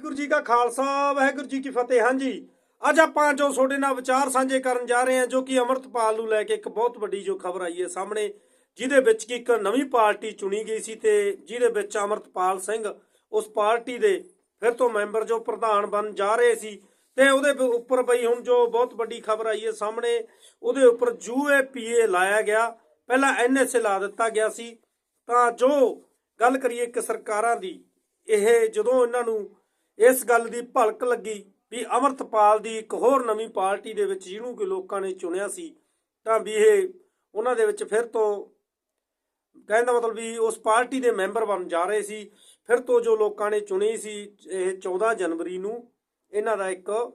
ਵਾਹਿਗੁਰੂ ਜੀ ਕਾ ਖਾਲਸਾ, ਵਾਹਿਗੁਰੂ ਜੀ ਕੀ ਫਤਿਹ। ਹਾਂਜੀ, ਅੱਜ ਆਪਾਂ ਜੋ ਤੁਹਾਡੇ ਨਾਲ ਵਿਚਾਰ ਸਾਂਝੇ ਕਰਨ ਜਾ ਰਹੇ ਹਾਂ, ਜੋ ਕਿ ਅਮਰਤਪਾਲ ਨੂੰ ਲੈ ਕੇ ਇੱਕ ਬਹੁਤ ਵੱਡੀ ਜੋ ਖਬਰ ਆਈ ਹੈ ਸਾਹਮਣੇ, ਜਿਹਦੇ ਵਿੱਚ ਕਿ ਇੱਕ ਨਵੀਂ ਪਾਰਟੀ ਚੁਣੀ ਗਈ ਸੀ ਤੇ ਜਿਹਦੇ ਵਿੱਚ ਅਮਰਤਪਾਲ ਸਿੰਘ ਉਸ ਪਾਰਟੀ ਦੇ ਫਿਰ ਤੋਂ ਮੈਂਬਰ ਜੋ ਪ੍ਰਧਾਨ ਬਣ ਜਾ ਰਹੇ ਸੀ ਤੇ ਉਹਦੇ ਉੱਪਰ ਬਈ ਹੁਣ ਜੋ ਬਹੁਤ ਵੱਡੀ ਖਬਰ ਆਈ ਹੈ ਸਾਹਮਣੇ, ਉਹਦੇ ਉੱਪਰ ਯੂਏਪੀਏ ਲਾਇਆ ਗਿਆ। ਪਹਿਲਾਂ ਐਨਐਸਏ ਲਾ ਦਿੱਤਾ ਗਿਆ ਸੀ। ਤਾਂ ਜੋ ਗੱਲ ਕਰੀਏ ਕਿ ਸਰਕਾਰਾਂ ਦੀ, ਇਹ ਜਦੋਂ ਇਹਨਾਂ ਨੂੰ ਇਸ ਗੱਲ ਦੀ ਭਲਕ ਲੱਗੀ ਵੀ ਅਮਰਤਪਾਲ ਦੀ ਇੱਕ ਹੋਰ ਨਵੀਂ ਪਾਰਟੀ ਦੇ ਵਿੱਚ ਜਿਹਨੂੰ ਕਿ ਲੋਕਾਂ ਨੇ ਚੁਣਿਆ ਸੀ, ਤਾਂ ਵੀ ਇਹ ਉਹਨਾਂ ਦੇ ਵਿੱਚ ਫਿਰ ਤੋਂ ਕਹਿੰਦਾ ਮਤਲਬ ਵੀ ਉਸ ਪਾਰਟੀ ਦੇ ਮੈਂਬਰ ਬਣ ਜਾ ਰਹੇ ਸੀ। ਫਿਰ ਤੋਂ ਜੋ ਲੋਕਾਂ ਨੇ ਚੁਣੀ ਸੀ, ਇਹ 14 ਜਨਵਰੀ ਨੂੰ ਇਹਨਾਂ ਦਾ ਇੱਕ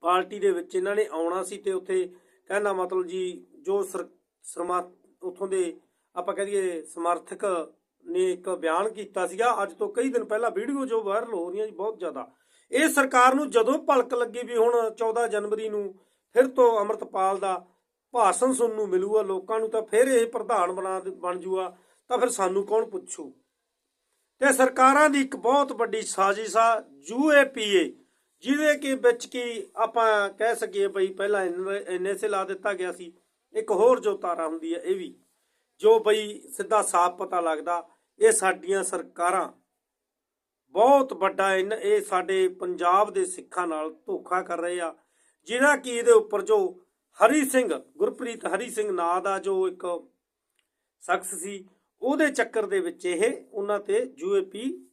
ਪਾਰਟੀ ਦੇ ਵਿੱਚ ਇਹਨਾਂ ਨੇ ਆਉਣਾ ਸੀ ਤੇ ਉੱਥੇ ਕਹਿੰਦਾ ਮਤਲਬ ਜੀ ਜੋ ਸਰ- ਸਰਮਾ ਉਥੋਂ ਦੇ ਆਪਾਂ ਕਹਿ ਦਈਏ ਸਮਰਥਕ ਨੇ ਇੱਕ ਬਿਆਨ ਕੀਤਾ ਸੀਗਾ। ਅੱਜ ਤੋਂ ਕਈ ਦਿਨ ਪਹਿਲਾਂ ਵੀਡੀਓ ਜੋ ਵਾਇਰਲ ਹੋ ਰਹੀਆਂ ਜੀ, ਬਹੁਤ ਜ਼ਿਆਦਾ। ਇਹ ਸਰਕਾਰ ਨੂੰ ਜਦੋਂ ਭਲਕ ਲੱਗੀ ਵੀ ਹੁਣ 14 ਜਨਵਰੀ ਨੂੰ ਫਿਰ ਤੋਂ ਅਮਰਤਪਾਲ ਦਾ ਭਾਸ਼ਣ ਸੁਣਨ ਨੂੰ ਮਿਲੂਗਾ, ਲੋਕਾਂ ਨੂੰ ਤਾਂ ਫਿਰ ਇਹ ਪ੍ਰਧਾਨ ਬਣਾ ਦੇ- ਬਣ ਜੂਗਾ, ਤਾਂ ਫਿਰ ਸਾਨੂੰ ਕੌਣ ਪੁੱਛੂ? ਤੇ ਸਰਕਾਰਾਂ ਦੀ ਇੱਕ ਬਹੁਤ ਵੱਡੀ ਸਾਜ਼ਿਸ਼ ਆ ਯੂਏਪੀਏ ਜਿਹਦੇ ਕਿ ਵਿੱਚ ਕੀ ਆਪਾਂ ਕਹਿ ਸਕੀਏ ਬਈ ਪਹਿਲਾਂ ਐਨਐਸਏ ਲਾ ਦਿੱਤਾ ਗਿਆ ਸੀ, ਇੱਕ ਹੋਰ ਜੋ ਤਾਰਾ ਹੁੰਦੀ ਹੈ ਇਹ ਵੀ। ਜੋ ਬਈ ਸਿੱਧਾ ਸਾਫ਼ ਪਤਾ ਲੱਗਦਾ, ਇਹ ਸਾਡੀਆਂ ਸਰਕਾਰਾਂ ਬਹੁਤ ਵੱਡਾ ਇਨ- ਇਹ ਸਾਡੇ ਪੰਜਾਬ ਦੇ ਸਿੱਖਾਂ ਨਾਲ ਧੋਖਾ ਕਰ ਰਹੇ ਆ। ਜਿਹੜਾ ਕਿ ਇਹਦੇ ਉੱਪਰ ਜੋ ਹਰੀ ਸਿੰਘ, ਗੁਰਪ੍ਰੀਤ ਹਰੀ ਸਿੰਘ ਨਾਂ ਦਾ ਜੋ ਇੱਕ ਸ਼ਖਸ ਸੀ, ਉਹਦੇ ਚੱਕਰ ਦੇ ਵਿੱਚ ਇਹ ਉਹਨਾਂ ਤੇ ਯੂਏਪੀ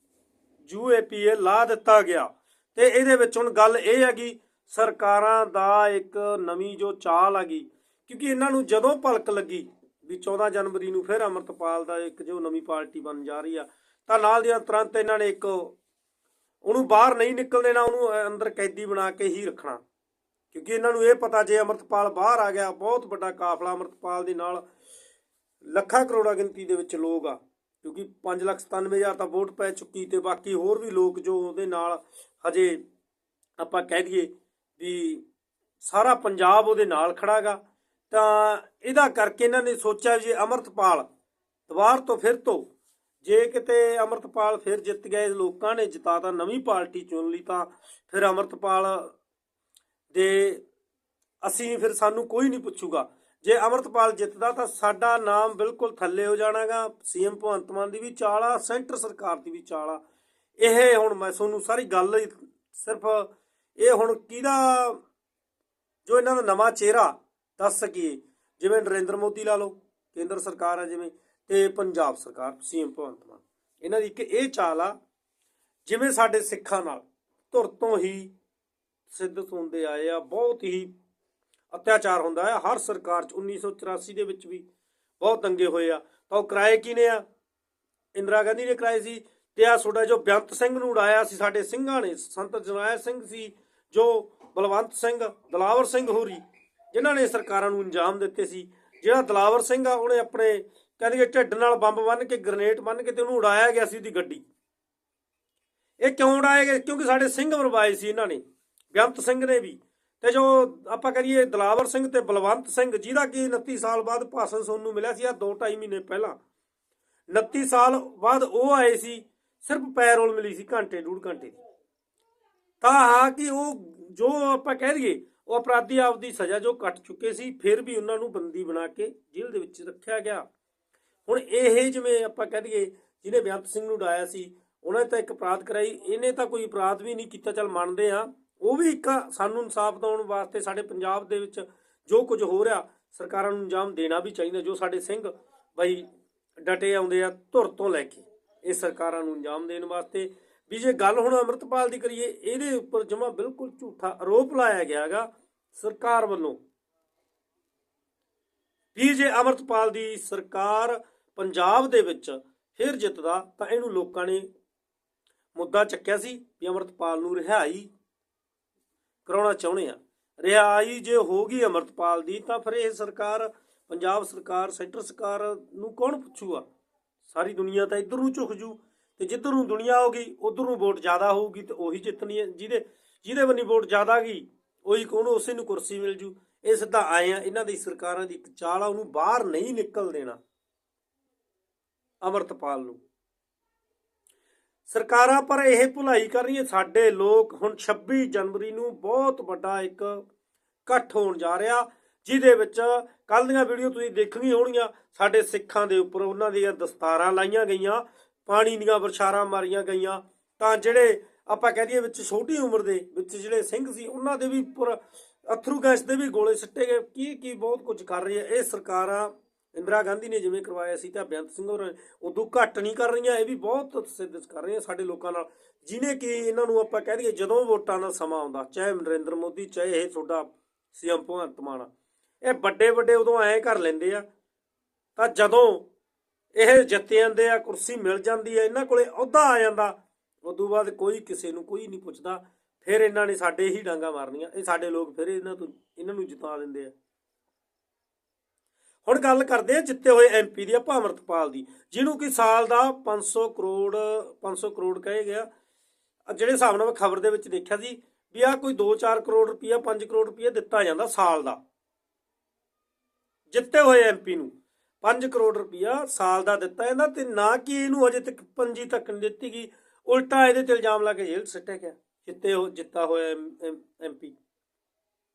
ਯੂਏਪੀਏ ਲਾ ਦਿੱਤਾ ਗਿਆ। ਤੇ ਇਹਦੇ ਵਿੱਚ ਹੁਣ ਗੱਲ ਇਹ ਹੈਗੀ ਸਰਕਾਰਾਂ ਦਾ ਇੱਕ ਨਵੀਂ ਜੋ ਚਾਲ ਆ ਗਈ, ਕਿਉਂਕਿ ਇਹਨਾਂ ਨੂੰ ਜਦੋਂ ਭਲਕ ਲੱਗੀ ਵੀ 14 ਜਨਵਰੀ ਨੂੰ ਫਿਰ ਅਮਰਤਪਾਲ ਦਾ ਇੱਕ ਜੋ ਨਵੀਂ ਪਾਰਟੀ ਬਣ ਜਾ ਰਹੀ ਆ। ਤਾਂ ਨਾਲ ਦੀਆਂ ਤੁਰੰਤ ਇਹਨਾਂ ਨੇ ਇੱਕ ਉਹਨੂੰ ਬਾਹਰ ਨਹੀਂ ਨਿਕਲ ਦੇਣਾ, ਉਹਨੂੰ ਅੰਦਰ ਕੈਦੀ ਬਣਾ ਕੇ ਹੀ ਰੱਖਣਾ। ਕਿਉਂਕਿ ਇਹਨਾਂ ਨੂੰ ਇਹ ਪਤਾ ਜੇ ਅਮਰਤਪਾਲ ਬਾਹਰ ਆ ਗਿਆ, ਬਹੁਤ ਵੱਡਾ ਕਾਫਲਾ ਅਮਰਤਪਾਲ ਦੇ ਨਾਲ। ਲੱਖਾਂ ਕਰੋੜਾਂ ਗਿਣਤੀ ਦੇ ਵਿੱਚ ਲੋਕ ਆ, ਕਿਉਂਕਿ 597000 ਤਾਂ ਵੋਟ ਪੈ ਚੁੱਕੀ ਤੇ ਬਾਕੀ ਹੋਰ ਵੀ ਲੋਕ ਜੋ ਉਹਦੇ ਨਾਲ ਹਜੇ ਆਪਾਂ ਕਹਿ ਦਈਏ ਵੀ ਸਾਰਾ ਪੰਜਾਬ ਉਹਦੇ ਨਾਲ ਖੜਾਗਾ। ਤਾਂ ਇਹਦਾ ਕਰਕੇ ਇਹਨਾਂ ਨੇ ਸੋਚਿਆ ਵੀ ਜੇ ਅਮਰਤਪਾਲ ਦੁਬਾਰ ਤੋਂ ਫਿਰ ਤੋਂ, ਜੇ ਕਿਤੇ ਅਮਰਤਪਾਲ ਫਿਰ ਜਿੱਤ ਗਏ ਲੋਕਾਂ ਨੇ ਜਿਤਾ ਤਾਂ ਨਵੀਂ ਪਾਰਟੀ ਚੁਣ ਲਈ ਤਾਂ ਫਿਰ ਅਮਰਤਪਾਲ ਦੇ ਅਸੀਂ ਫਿਰ ਸਾਨੂੰ ਕੋਈ ਨਹੀਂ ਪੁੱਛੂਗਾ। ਜੇ ਅਮਰਤਪਾਲ ਜਿੱਤਦਾ ਤਾਂ ਸਾਡਾ ਨਾਮ ਬਿਲਕੁਲ ਥੱਲੇ ਹੋ ਜਾਣਾਗਾ। ਸੀਐਮ ਭਗਵੰਤ ਮਾਨ ਦੀ ਵੀ ਚਾਲ ਆ, ਸੈਂਟਰ ਸਰਕਾਰ ਦੀ ਵੀ ਚਾਲ ਆ। ਇਹ ਹੁਣ ਮੈਂ ਤੁਹਾਨੂੰ ਸਾਰੀ ਗੱਲ ਸਿਰਫ ਇਹ ਹੁਣ ਕਿਹਦਾ, ਜੋ ਇਹਨਾਂ ਦਾ ਨਵਾਂ ਚਿਹਰਾ ਦੱਸ ਸਕੀਏ। ਜਿਵੇਂ ਨਰਿੰਦਰ ਮੋਦੀ ਲਾ ਲਓ, ਕੇਂਦਰ ਸਰਕਾਰ ਆ ਜਿਵੇਂ, ਤੇ ਪੰਜਾਬ ਸਰਕਾਰ, ਸੀਐਮ ਭਗਵੰਤ ਮਾਨ। ਇਹਨਾਂ ਦੀ ਇੱਕ ਇਹ ਚਾਲ ਆ, ਜਿਵੇਂ ਸਾਡੇ ਸਿੱਖਾਂ ਨਾਲ ਧੁਰ ਤੋਂ ਹੀ ਸਿੱਧਤ ਹੁੰਦੇ ਆਏ ਆ, ਬਹੁਤ ਹੀ ਅਤਿਆਚਾਰ ਹੁੰਦਾ ਹੈ ਹਰ ਸਰਕਾਰ ਚ 1984 ਦੇ ਵਿੱਚ ਵੀ ਬਹੁਤ ਦੰਗੇ ਹੋਏ ਆ। ਤਾਂ ਉਹ ਕਿਰਾਏ ਕਿਨੇ ਆ? ਇੰਦਰਾ ਗਾਂਧੀ ਨੇ ਕਰਾਏ ਸੀ ਤੇ ਆ ਤੁਹਾਡਾ ਜੋ ਬੇਅੰਤ ਸਿੰਘ ਨੂੰ ਉਡਾਇਆ ਸੀ, ਸਾਡੇ ਸਿੰਘਾਂ ਨੇ, ਸੰਤ ਜਰਨੈਲ ਸਿੰਘ ਸੀ, ਜੋ ਬਲਵੰਤ ਸਿੰਘ, ਦਲਾਵਰ ਸਿੰਘ ਹੋਰੀ ਜਿਨ੍ਹਾਂ ਨੇ ਸਰਕਾਰਾਂ ਨੂੰ ਅੰਜਾਮ ਦਿੱਤੇ ਸੀ। ਜਿਹੜਾ ਦਲਾਵਰ ਸਿੰਘ ਆ, ਉਹਨੇ ਆਪਣੇ ਕਹਿੰਦੇ ਕਿ ਢਿੱਡ ਨਾਲ ਬੰਬ ਬੰਨ ਕੇ, ਗ੍ਰਨੇਡ ਬੰਨ ਕੇ ਤੇ ਉਹਨੂੰ ਉਡਾਇਆ ਗਿਆ ਸੀ ਉਹਦੀ ਗੱਡੀ। ਇਹ ਕਿਉਂ ਉਡਾਇਆ ਗਏ? ਕਿਉਂਕਿ ਸਾਡੇ ਸਿੰਘ ਮਰਵਾਏ ਸੀ ਇਹਨਾਂ ਨੇ, ਬੇਅੰਤ ਸਿੰਘ ਨੇ ਵੀ। ਤੇ ਜੋ ਆਪਾਂ ਕਰੀਏ ਦਲਾਵਰ ਸਿੰਘ ਤੇ ਬਲਵੰਤ ਸਿੰਘ, ਜਿਹਦਾ ਕਿ 29 ਸਾਲ ਬਾਅਦ ਭਾਸ਼ਣ ਸੁਣਨ ਨੂੰ ਮਿਲਿਆ ਸੀ ਆ 2.5 ਮਹੀਨੇ ਪਹਿਲਾਂ। 29 ਸਾਲ ਬਾਅਦ ਉਹ ਆਏ ਸੀ, ਸਿਰਫ ਪੈਰੋਲ ਮਿਲੀ ਸੀ, ਘੰਟੇ, ਡੂਢ ਘੰਟੇ ਦੀ। ਤਾਂ ਹਾਂ ਕਿ ਉਹ ਜੋ ਆਪਾਂ ਕਹਿ ਲਈਏ ਉਹ ਅਪਰਾਧੀ ਆਪਦੀ ਸਜ਼ਾ ਜੋ ਕੱਟ ਚੁੱਕੇ ਸੀ, ਫਿਰ ਵੀ ਉਹਨਾਂ ਨੂੰ ਬੰਦੀ ਬਣਾ ਕੇ ਜੇਲ੍ਹ ਦੇ ਵਿੱਚ ਰੱਖਿਆ ਗਿਆ। ਹੁਣ ਇਹ ਜਿਵੇਂ ਆਪਾਂ ਕਹਿ ਦਈਏ, ਜਿਹਨੇ ਬੇਅੰਤ ਸਿੰਘ ਨੂੰ ਡਾਇਆ ਸੀ, ਉਹਨੇ ਤਾਂ ਇੱਕ ਅਪਰਾਧ ਕਰਾਈ। ਇਹਨੇ ਤਾਂ ਕੋਈ ਅਪਰਾਧ ਵੀ ਨਹੀਂ ਕੀਤਾ, ਚਲ ਮੰਨਦੇ ਆ ਉਹ ਵੀ ਇੱਕ ਸਾਨੂੰ ਇਨਸਾਫ ਦਿਵਾਉਣ ਵਾਸਤੇ ਸਾਡੇ ਪੰਜਾਬ ਦੇ ਵਿੱਚ ਜੋ ਕੁਝ ਹੋ ਰਿਹਾ, ਸਰਕਾਰਾਂ ਨੂੰ ਅੰਜਾਮ ਦੇਣਾ ਵੀ ਚਾਹੀਦਾ, ਜੋ ਸਾਡੇ ਸਿੰਘ ਬਈ ਡਟੇ ਆਉਂਦੇ ਆ, ਧੁਰ ਤੋਂ ਲੈ ਕੇ। ਇਹ ਸਰਕਾਰਾਂ ਨੂੰ ਅੰਜਾਮ ਦੇਣ ਵਾਸਤੇ। ਵੀ ਜੇ ਗੱਲ ਹੁਣ ਅੰਮ੍ਰਿਤਪਾਲ ਦੀ ਕਰੀਏ, ਇਹਦੇ ਉੱਪਰ ਜਮਾ ਬਿਲਕੁਲ ਝੂਠਾ ਆਰੋਪ ਲਾਇਆ ਗਿਆਗਾ ਸਰਕਾਰ ਵੱਲੋਂ। ਵੀ ਜੇ ਅਮਰਤਪਾਲ ਦੀ ਸਰਕਾਰ ਪੰਜਾਬ ਦੇ ਵਿੱਚ ਫਿਰ ਜਿੱਤਦਾ, ਤਾਂ ਇਹਨੂੰ ਲੋਕਾਂ ਨੇ ਮੁੱਦਾ ਚੱਕਿਆ ਸੀ ਵੀ ਅਮਰਤਪਾਲ ਨੂੰ ਰਿਹਾਈ ਕਰਾਉਣਾ ਚਾਹੁੰਦੇ ਆ। ਰਿਹਾਈ ਜੇ ਹੋਗੀ ਅਮਰਤਪਾਲ ਦੀ, ਤਾਂ ਫਿਰ ਇਹ ਸਰਕਾਰ, ਪੰਜਾਬ ਸਰਕਾਰ, ਸੈਂਟਰ ਸਰਕਾਰ ਨੂੰ ਕੌਣ ਪੁੱਛੂਗਾ? ਸਾਰੀ ਦੁਨੀਆ ਤਾਂ ਇੱਧਰ ਨੂੰ ਝੁਕ ਜੂ ਤੇ ਜਿੱਧਰ ਨੂੰ ਦੁਨੀਆ ਹੋਗੀ ਉਧਰ ਨੂੰ ਵੋਟ ਜ਼ਿਆਦਾ ਹੋਊਗੀ ਤੇ ਉਹੀ ਜਿੱਤਣੀ ਹੈ। ਜਿਹਦੇ ਜਿਹਦੇ ਬੰਨੀ ਵੋਟ ਜ਼ਿਆਦਾ ਗਈ ਉਹੀ ਕੌਣ ਉਸੇ ਨੂੰ ਕੁਰਸੀ ਮਿਲ ਜੂ। ਇਹ ਸਿੱਧਾ ਆਏ ਆ, ਇਹਨਾਂ ਦੀ ਸਰਕਾਰਾਂ ਦੀ ਇੱਕ ਚਾਲ ਆ, ਉਹਨੂੰ ਬਾਹਰ ਨਹੀਂ ਨਿਕਲ ਦੇਣਾ। ਅਮਰਤਪਾਲ ਨੂੰ। ਸਰਕਾਰਾਂ ਪਰ ਇਹ ਭੁਲਾਈ ਕਰ ਰਹੀਆਂ ਸਾਡੇ ਲੋਕ ਹੁਣ 26 ਜਨਵਰੀ ਨੂੰ ਬਹੁਤ ਵੱਡਾ ਇੱਕ ਇਕੱਠ ਹੋਣ ਜਾ ਰਿਹਾ, ਜਿਹਦੇ ਵਿੱਚ ਕੱਲ ਦੀਆਂ ਵੀਡੀਓ ਤੁਸੀਂ ਦੇਖਣੀਆਂ ਹੋਣਗੀਆਂ। ਸਾਡੇ ਸਿੱਖਾਂ ਦੇ ਉੱਪਰ ਉਹਨਾਂ ਦੀਆਂ ਦਸਤਾਰਾਂ ਲਾਈਆਂ ਗਈਆਂ, ਪਾਣੀ ਦੀਆਂ ਬਰਸਾਰਾਂ ਮਾਰੀਆਂ ਗਈਆਂ। ਤਾਂ ਜਿਹੜੇ ਆਪਾਂ ਕਹਿ ਦਈਏ ਵਿੱਚ ਛੋਟੀ ਉਮਰ ਦੇ ਵਿੱਚ ਜਿਹੜੇ ਸਿੰਘ ਸੀ ਉਹਨਾਂ ਦੇ ਵੀ ਉੱਪਰ ਅਥਰੂ ਗੈਸ ਦੇ ਵੀ ਗੋਲੇ ਸਿੱਟੇ ਗਏ। ਕੀ ਕੀ ਬਹੁਤ ਕੁਝ ਕਰ ਰਹੀ ਹੈ। ਇਹ ਸਰਕਾਰਾਂ ਇੰਦਰਾ ਗਾਂਧੀ ਨੇ ਜਿਵੇਂ ਕਰਵਾਇਆ ਸੀ ਤਾਂ ਬੇਅੰਤ ਸਿੰਘ ਹੋਰ ਉਦੋਂ ਘੱਟ ਨਹੀਂ ਕਰ ਰਹੀਆਂ ਇਹ ਵੀ ਬਹੁਤ ਸਿੱਧ ਕਰ ਰਹੀਆਂ ਸਾਡੇ ਲੋਕਾਂ ਨਾਲ। ਜਿਨੇ ਕਿ ਇਹਨਾਂ ਨੂੰ ਆਪਾਂ ਕਹਿ ਦਈਏ ਜਦੋਂ ਵੋਟਾਂ ਦਾ ਸਮਾਂ ਆਉਂਦਾ ਚਾਹੇ ਨਰਿੰਦਰ ਮੋਦੀ ਚਾਹੇ ਇਹ ਤੁਹਾਡਾ ਸੀਐਮ ਭਗਵੰਤ ਮਾਨ ਆ, ਇਹ ਵੱਡੇ ਵੱਡੇ ਉਦੋਂ ਐਂ ਕਰ ਲੈਂਦੇ ਆ। ਤਾਂ ਜਦੋਂ ਇਹ ਜਿੱਤੇ ਜਾਂਦੇ ਆ ਕੁਰਸੀ ਮਿਲ ਜਾਂਦੀ ਹੈ ਇਹਨਾਂ ਕੋਲੇ ਅਹੁਦਾ ਆ ਜਾਂਦਾ ਉਦੋਂ ਬਾਅਦ ਕੋਈ ਕਿਸੇ ਨੂੰ ਕੋਈ ਨਹੀਂ ਪੁੱਛਦਾ। ਫਿਰ ਇਹਨਾਂ ਨੇ ਸਾਡੇ ਹੀ ਡਾਂਗਾ ਮਾਰਨੀਆਂ। ਇਹ ਸਾਡੇ ਲੋਕ ਫਿਰ ਇਹਨਾਂ ਤੋਂ, ਇਹਨਾਂ ਨੂੰ ਜਿਤਾ ਦਿੰਦੇ ਆ। ਹੁਣ ਗੱਲ ਕਰਦੇ ਆ ਜਿੱਤੇ ਹੋਏ ਐਮਪੀ ਦੀ, ਆਪਾਂ ਅਮਰਤਪਾਲ ਦੀ, ਜਿਹਨੂੰ ਕਿ ਸਾਲ ਦਾ 500 ਕਰੋੜ 500 ਕਰੋੜ ਕਹੇ ਗਿਆ। ਜਿਹੜੇ ਹਿਸਾਬ ਨਾਲ ਮੈਂ ਖਬਰ ਦੇ ਵਿੱਚ ਦੇਖਿਆ ਸੀ ਵੀ ਆ ਕੋਈ 2-4 ਕਰੋੜ ਰੁਪਈਆ 5 ਕਰੋੜ ਰੁਪਇਆ ਦਿੱਤਾ ਜਾਂਦਾ ਸਾਲ ਦਾ। ਜਿੱਤੇ ਹੋਏ ਐਮਪੀ ਨੂੰ 5 ਕਰੋੜ ਰੁਪਈਆ ਸਾਲ ਦਾ ਦਿੱਤਾ ਜਾਂਦਾ ਤੇ ਨਾ ਕਿ ਇਹਨੂੰ ਅਜੇ ਤੱਕ ਪੰਜੀ ਤੱਕ ਨਹੀਂ ਦਿੱਤੀ ਗਈ। ਉਲਟਾ ਇਹਦੇ ਤੇ ਇਲਜ਼ਾਮ ਲਾ ਕੇ ਜੇਲ੍ਹ ਸੱਟਿਆ ਗਿਆ। ਜਿੱਤੇ ਹੋ ਜਿੱਤਾ ਹੋਇਆ ਐਮਪੀ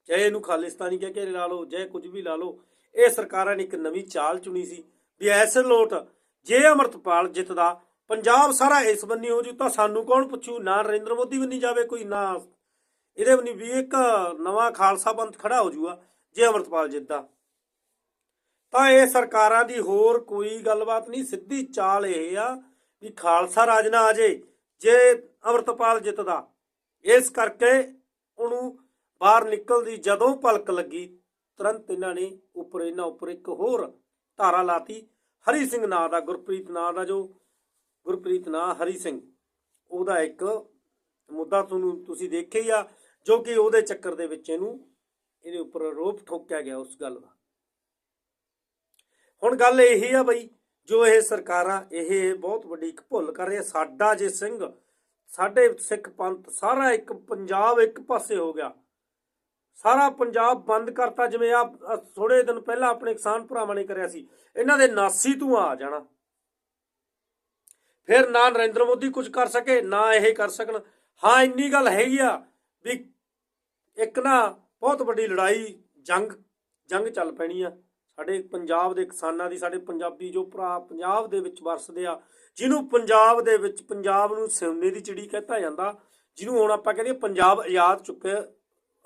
ਚਾਹੇ ਇਹਨੂੰ ਖਾਲਿਸਤਾਨੀ ਕਹਿ ਕੇ ਲਾ ਲਓ ਚਾਹੇ ਕੁਝ ਵੀ ਲਾ ਲਓ, ਇਹ ਸਰਕਾਰਾਂ ਨੇ ਇੱਕ ਨਵੀਂ ਚਾਲ ਚੁਣੀ ਸੀ ਵੀ ਐਸੇ ਲੋਟ ਜੇ ਅਮਰਤਪਾਲ ਜਿੱਤਦਾ, ਪੰਜਾਬ ਸਾਰਾ ਇਸ ਬੰਨੀ ਹੋ ਜੂ ਤਾਂ ਸਾਨੂੰ ਕੌਣ ਪੁੱਛੂ? ਨਾ ਨਰਿੰਦਰ ਮੋਦੀ ਵੀ ਨਹੀਂ ਜਾਵੇ ਕੋਈ, ਨਾ ਇਹਦੇ ਬੰਨੀ ਵੀ ਇੱਕ ਨਵਾਂ ਖਾਲਸਾ ਪੰਥ ਖੜਾ ਹੋ ਜੂਗਾ ਜੇ ਅਮਰਤਪਾਲ ਜਿੱਤਦਾ। ਤਾਂ ਇਹ ਸਰਕਾਰਾਂ ਦੀ ਹੋਰ ਕੋਈ ਗੱਲਬਾਤ ਨਹੀਂ, ਸਿੱਧੀ ਚਾਲ ਇਹ ਆ ਵੀ ਖਾਲਸਾ ਰਾਜ ਨਾ ਆ ਜੇ ਜੇ ਅਮਰਤਪਾਲ ਜਿੱਤਦਾ, ਇਸ ਕਰਕੇ ਉਹਨੂੰ ਬਾਹਰ ਨਿਕਲਦੀ ਜਦੋਂ ਪਲਕ ਲੱਗੀ, ਤੁਰੰਤ ਇਹਨਾਂ ਨੇ ਉੱਪਰ, ਇਹਨਾਂ ਉੱਪਰ ਇੱਕ ਹੋਰ ਧਾਰਾ ਲਾਤੀ, ਹਰੀ ਸਿੰਘ ਨਾਂ ਦਾ, ਗੁਰਪ੍ਰੀਤ ਨਾਂ ਦਾ ਜੋ, ਗੁਰਪ੍ਰੀਤ ਨਾਂ ਹਰੀ ਸਿੰਘ, ਉਹਦਾ ਇੱਕ ਮੁੱਦਾ ਤੁਹਾਨੂੰ ਤੁਸੀਂ ਦੇਖਿਆ ਹੀ ਆ, ਜੋ ਕਿ ਉਹਦੇ ਚੱਕਰ ਦੇ ਵਿੱਚ ਇਹਨੂੰ, ਇਹਦੇ ਉੱਪਰ ਰੋਪ ਠੋਕਿਆ ਗਿਆ ਉਸ ਗੱਲ ਦਾ। ਹੁਣ ਗੱਲ ਇਹ ਆ ਬਈ ਜੋ ਇਹ ਸਰਕਾਰਾਂ ਇਹ ਬਹੁਤ ਵੱਡੀ ਇੱਕ ਭੁੱਲ ਕਰ ਰਿਹਾ ਸਾਡਾ ਜੇ ਸਿੰਘ, ਸਾਡੇ ਸਿੱਖ ਪੰਥ, ਸਾਰਾ ਇੱਕ ਪੰਜਾਬ ਇੱਕ ਪਾਸੇ ਹੋ ਗਿਆ। ਸਾਰਾ ਪੰਜਾਬ ਬੰਦ ਕਰਤਾ, ਜਿਵੇਂ ਆ ਥੋੜੇ ਦਿਨ ਪਹਿਲਾਂ ਆਪਣੇ ਕਿਸਾਨ ਭਰਾਵਾਂ ਨੇ ਕਰਿਆ ਸੀ। ਇਹਨਾਂ ਦੇ ਨਾਸੀ ਤੂੰ ਆ ਜਾਣਾ। ਫਿਰ ਨਾ ਨਰਿੰਦਰ ਮੋਦੀ ਕੁਝ ਕਰ ਸਕੇ, ਨਾ ਇਹ ਕਰ ਸਕਣ। ਹਾਂ, ਇੰਨੀ ਗੱਲ ਹੈਗੀ ਆ ਵੀ ਇੱਕ ਨਾ ਬਹੁਤ ਵੱਡੀ ਲੜਾਈ ਜੰਗ ਜੰਗ ਚੱਲ ਪੈਣੀ ਆ। ਸਾਡੇ ਪੰਜਾਬ ਦੇ ਕਿਸਾਨਾਂ ਦੀ, ਸਾਡੇ ਪੰਜਾਬੀ ਜੋ ਭਰਾ ਪੰਜਾਬ ਦੇ ਵਿੱਚ ਵਰਸਦੇ ਆ, ਜਿਹਨੂੰ ਪੰਜਾਬ ਦੇ ਵਿੱਚ ਪੰਜਾਬ ਨੂੰ ਸੋਨੇ ਦੀ ਚਿੜੀ ਕਹਤਾ ਜਾਂਦਾ, ਜਿਹਨੂੰ ਹੁਣ ਆਪਾਂ ਕਹਿੰਦੇ ਪੰਜਾਬ ਆਜ਼ਾਦ ਚੁੱਕਿਆ,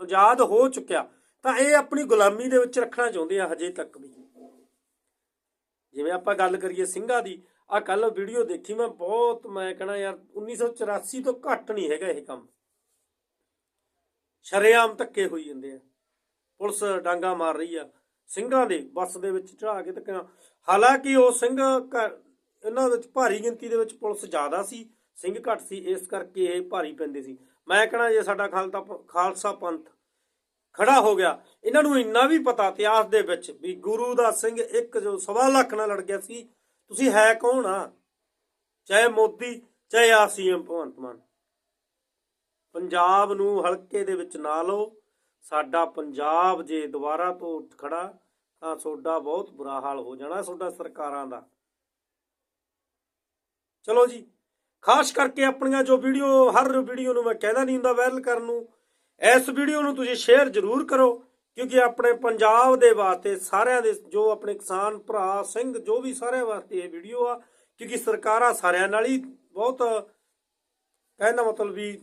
ਆਜ਼ਾਦ ਹੋ ਚੁੱਕਿਆ, ਤਾਂ ਇਹ ਆਪਣੀ ਗੁਲਾਮੀ ਦੇ ਵਿੱਚ ਰੱਖਣਾ ਚਾਹੁੰਦੇ ਆ ਹਜੇ ਤੱਕ ਵੀ। ਜਿਵੇਂ ਆਪਾਂ ਗੱਲ ਕਰੀਏ ਸਿੰਘਾਂ ਦੀ ਆ ਕੱਲ ਵੀਡੀਓ ਦੇਖੀ, ਮੈਂ ਬਹੁਤ, ਮੈਂ ਕਹਣਾ ਯਾਰ 1984 ਤੋਂ ਘੱਟ ਨਹੀਂ ਹੈਗਾ ਇਹ ਕੰਮ। ਸ਼ਰੇਆਮ ਧੱਕੇ ਹੋਈ ਜਾਂਦੇ ਆ। ਪੁਲਿਸ ਡਾਂਗਾ ਮਾਰ ਰਹੀ ਆ। ਸਿੰਘਾਂ ਦੇ ਬੱਸ ਦੇ ਵਿੱਚ ਚੜਾ ਕੇ ਧੱਕੇ ਹਾਲਾਂਕਿ ਉਹ ਸਿੰਘ ਇਹਨਾਂ ਵਿੱਚ ਭਾਰੀ ਗਿਣਤੀ ਦੇ ਵਿੱਚ ਪੁਲਿਸ ਜ਼ਿਆਦਾ ਸੀ, ਸਿੰਘ ਘੱਟ ਸੀ, ਇਸ ਕਰਕੇ ਇਹ ਭਾਰੀ ਪੈਂਦੇ ਸੀ। ਮੈਂ ਕਹਣਾ ਜੇ ਸਾਡਾ ਖਾਲਤਾ ਖਾਲਸਾ ਪੰਥ ਖੜਾ ਹੋ ਗਿਆ, ਇਹਨਾਂ ਨੂੰ ਇੰਨਾ ਵੀ ਪਤਾ ਇਤਿਹਾਸ ਦੇ ਵਿੱਚ ਵੀ ਗੁਰੂ ਦਾ ਸਿੰਘ ਇੱਕ ਜੋ ਸਵਾ ਲੱਖ ਨਾਲ ਲੜ ਗਿਆ ਸੀ, ਤੁਸੀਂ ਹੈ ਕੌਣ ਆ? ਚਾਹੇ ਮੋਦੀ, ਚਾਹੇ ਆ ਸੀਐਮ ਭਗਵੰਤ ਮਾਨ। ਪੰਜਾਬ ਨੂੰ ਹਲਕੇ ਦੇ ਵਿੱਚ ਨਾ ਲਓ ਸਾਡਾ ਪੰਜਾਬ ਜੇ ਦੁਬਾਰਾ ਤੋਂ ਉੱਠ ਖੜਾ, ਤਾਂ ਤੁਹਾਡਾ ਬਹੁਤ ਬੁਰਾ ਹਾਲ ਹੋ ਜਾਣਾ ਤੁਹਾਡਾ ਸਰਕਾਰਾਂ ਦਾ। ਚਲੋ ਜੀ, ਖਾਸ ਕਰਕੇ ਆਪਣੀਆਂ ਜੋ ਵੀਡੀਓ, ਹਰ ਵੀਡੀਓ ਨੂੰ ਮੈਂ ਕਹਿੰਦਾ ਨਹੀਂ ਹੁੰਦਾ ਵਾਇਰਲ ਕਰਨ ਨੂੰ, ਇਸ ਵੀਡੀਓ ਨੂੰ ਤੁਸੀਂ ਸ਼ੇਅਰ ਜ਼ਰੂਰ ਕਰੋ, ਕਿਉਂਕਿ ਆਪਣੇ ਪੰਜਾਬ ਦੇ ਵਾਸਤੇ, ਸਾਰਿਆਂ ਦੇ, ਜੋ ਆਪਣੇ ਕਿਸਾਨ ਭਰਾ, ਸਿੰਘ, ਜੋ ਵੀ ਸਾਰਿਆਂ ਵਾਸਤੇ ਇਹ ਵੀਡੀਓ ਆ, ਕਿਉਂਕਿ ਸਰਕਾਰਾਂ ਸਾਰਿਆਂ ਨਾਲ ਹੀ ਬਹੁਤ ਕਹਿੰਦਾ ਮਤਲਬ ਵੀ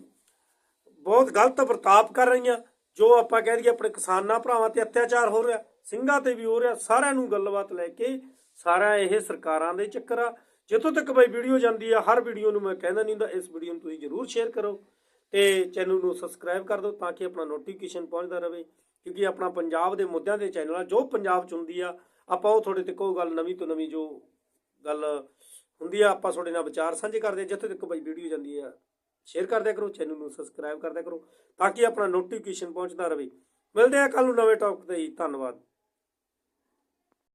ਬਹੁਤ ਗਲਤ ਵਰਤਾਪ ਕਰ ਰਹੀਆਂ। ਜੋ ਆਪਾਂ ਕਹਿ ਦਈਏ ਆਪਣੇ ਕਿਸਾਨਾਂ ਭਰਾਵਾਂ ਤੇ ਅਤਿਆਚਾਰ ਹੋ ਰਿਹਾ, ਸਿੰਘਾਂ ਤੇ ਵੀ ਹੋ ਰਿਹਾ, ਸਾਰਿਆਂ ਨੂੰ ਗੱਲਬਾਤ ਲੈ ਕੇ ਸਾਰਾ ਇਹ ਸਰਕਾਰਾਂ ਦੇ ਚੱਕਰ ਆ। ਜਿੱਥੋਂ ਤੱਕ ਬਈ ਵੀਡੀਓ ਜਾਂਦੀ ਆ, ਹਰ ਵੀਡੀਓ ਨੂੰ ਮੈਂ ਕਹਿੰਦਾ ਨਹੀਂ ਹੁੰਦਾ, ਇਸ ਵੀਡੀਓ ਨੂੰ ਤੁਸੀਂ ਜਰੂਰ ਸ਼ੇਅਰ ਕਰੋ ਤੇ ਚੈਨਲ ਨੂੰ ਸਬਸਕ੍ਰਾਈਬ ਕਰ ਦਿਓ ਤਾਂ ਕਿ ਆਪਣਾ ਨੋਟੀਫਿਕੇਸ਼ਨ ਪਹੁੰਚਦਾ ਰਹੇ, ਕਿਉਂਕਿ ਆਪਣਾ ਪੰਜਾਬ ਦੇ ਮੁੱਦਿਆਂ ਦੇ ਚੈਨਲ ਆ, ਜੋ ਪੰਜਾਬ ਚ ਹੁੰਦੀ ਆ, ਆਪਾਂ ਉਹ ਤੁਹਾਡੇ ਤੱਕ ਉਹ ਗੱਲ ਨਵੀਂ ਤੋਂ ਨਵੀਂ ਜੋ ਗੱਲ ਹੁੰਦੀ ਆ, ਆਪਾਂ ਤੁਹਾਡੇ ਨਾਲ ਵਿਚਾਰ ਸਾਂਝੇ ਕਰਦੇ ਆ ਜਿੱਥੇ ਤੱਕ ਬਈ ਵੀਡੀਓ ਜਾਂਦੀ ਆ। ਸ਼ੇਅਰ ਕਰਦਿਆ ਕਰੋ ਚੈਨਲ ਨੂੰ ਸਬਸਕ੍ਰਾਈਬ ਕਰਦਿਆ ਕਰੋ, ਤਾਂ ਕਿ ਆਪਣਾ ਨੋਟੀਫਿਕੇਸ਼ਨ ਪਹੁੰਚਦਾ ਰਹੇ। ਮਿਲਦੇ ਆ ਕੱਲ ਨੂੰ ਨਵੇਂ ਟੌਪਿਕ ਤੇ ਜੀ। ਧੰਨਵਾਦ।